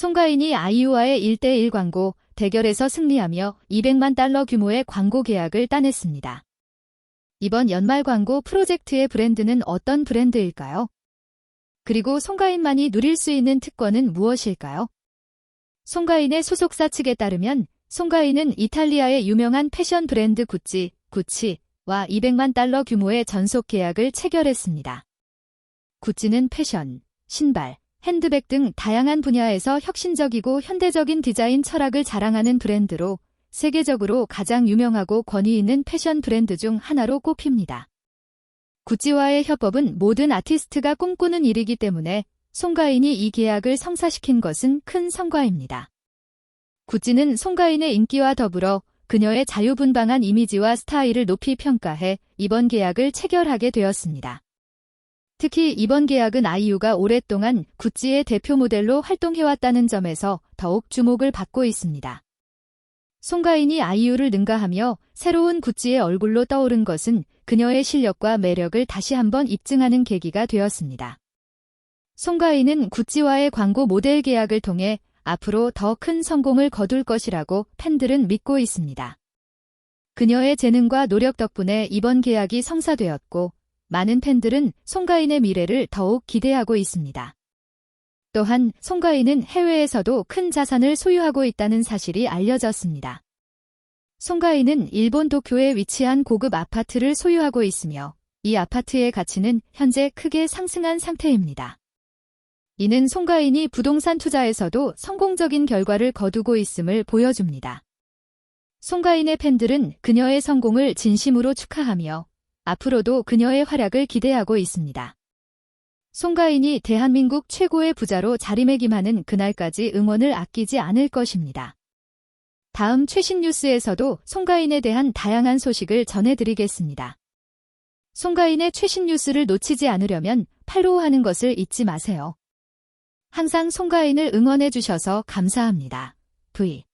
송가인이 아이유와의 1대1 광고 대결에서 승리하며 200만 달러 규모의 광고 계약을 따냈습니다. 이번 연말 광고 프로젝트의 브랜드는 어떤 브랜드일까요? 그리고 송가인만이 누릴 수 있는 특권은 무엇일까요? 송가인의 소속사 측에 따르면 송가인은 이탈리아의 유명한 패션 브랜드 구찌, 구치와 200만 달러 규모의 전속 계약을 체결했습니다. 구찌는 패션, 신발, 핸드백 등 다양한 분야에서 혁신적이고 현대적인 디자인 철학을 자랑하는 브랜드로 세계적으로 가장 유명하고 권위 있는 패션 브랜드 중 하나로 꼽힙니다. 구찌와의 협업은 모든 아티스트가 꿈꾸는 일이기 때문에 송가인이 이 계약을 성사시킨 것은 큰 성과입니다. 구찌는 송가인의 인기와 더불어 그녀의 자유분방한 이미지와 스타일을 높이 평가해 이번 계약을 체결하게 되었습니다. 특히 이번 계약은 아이유가 오랫동안 구찌의 대표 모델로 활동해왔다는 점에서 더욱 주목을 받고 있습니다. 송가인이 아이유를 능가하며 새로운 구찌의 얼굴로 떠오른 것은 그녀의 실력과 매력을 다시 한번 입증하는 계기가 되었습니다. 송가인은 구찌와의 광고 모델 계약을 통해 앞으로 더 큰 성공을 거둘 것이라고 팬들은 믿고 있습니다. 그녀의 재능과 노력 덕분에 이번 계약이 성사되었고 많은 팬들은 송가인의 미래를 더욱 기대하고 있습니다. 또한 송가인은 해외에서도 큰 자산을 소유하고 있다는 사실이 알려졌습니다. 송가인은 일본 도쿄에 위치한 고급 아파트를 소유하고 있으며 이 아파트의 가치는 현재 크게 상승한 상태입니다. 이는 송가인이 부동산 투자에서도 성공적인 결과를 거두고 있음을 보여줍니다. 송가인의 팬들은 그녀의 성공을 진심으로 축하하며 앞으로도 그녀의 활약을 기대하고 있습니다. 송가인이 대한민국 최고의 부자로 자리매김하는 그날까지 응원을 아끼지 않을 것입니다. 다음 최신 뉴스에서도 송가인에 대한 다양한 소식을 전해드리겠습니다. 송가인의 최신 뉴스를 놓치지 않으려면 팔로우하는 것을 잊지 마세요. 항상 송가인을 응원해주셔서 감사합니다. V